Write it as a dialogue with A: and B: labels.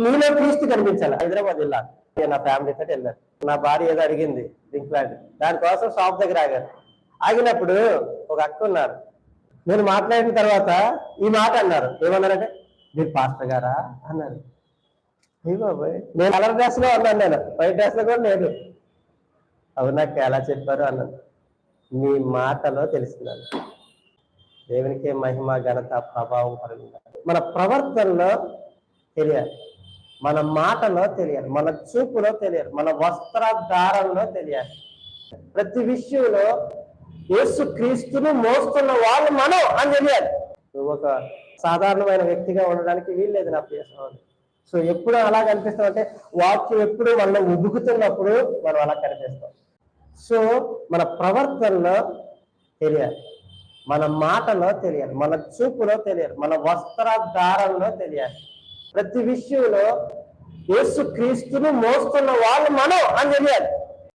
A: నీలో క్రీస్తు కనిపించాలి. హైదరాబాద్ వెళ్ళాలి. నేను నా ఫ్యామిలీతో వెళ్ళాను నా భార్య ఏదో అడిగింది డ్రింక్ లాంటి దానికోసం షాప్ దగ్గర ఆగాను. ఆగినప్పుడు ఒక అక్క ఉన్నారు. నేను మాట్లాడిన తర్వాత ఈ మాట అన్నారు. ఏమన్నారంటే మీరు పాస్టర్ గారా? అన్నారు. బాబాయ్ నేను కలర్ డ్రెస్లో ఉన్నాను నేను. వైట్ డ్రెస్లో కూడా లేదు. అవునాక ఎలా చెప్పారు? అన్నాను. మీ మాటలో తెలిసిందని దేవునికి మహిమ ఘనత ప్రభావం మన ప్రవర్తనలో తెలియాలి. మన మాటలో తెలియాలి మన చూపులో తెలియాలి మన వస్త్రధారణలో తెలియాలి. ప్రతి విషయంలో యేసు క్రీస్తును మోస్తున్న వాళ్ళు మనం అని తెలియాలి. నువ్వు ఒక సాధారణమైన వ్యక్తిగా ఉండడానికి వీల్లేదు నా ప్రియ సో ఎప్పుడు అలా కనిపిస్తాం అంటే వాక్యం ఎప్పుడు మనం ఉబుకుతున్నప్పుడు మనం అలా కనిపిస్తాం. సో మన ప్రవర్తనలో తెలియాలి మన మాటలో తెలియాలి మన చూపులో తెలియాలి మన వస్త్రధారణలో తెలియాలి. ప్రతి విషయంలో యేసు క్రీస్తును మోస్తున్న వాళ్ళు మనం అని తెలియాలి.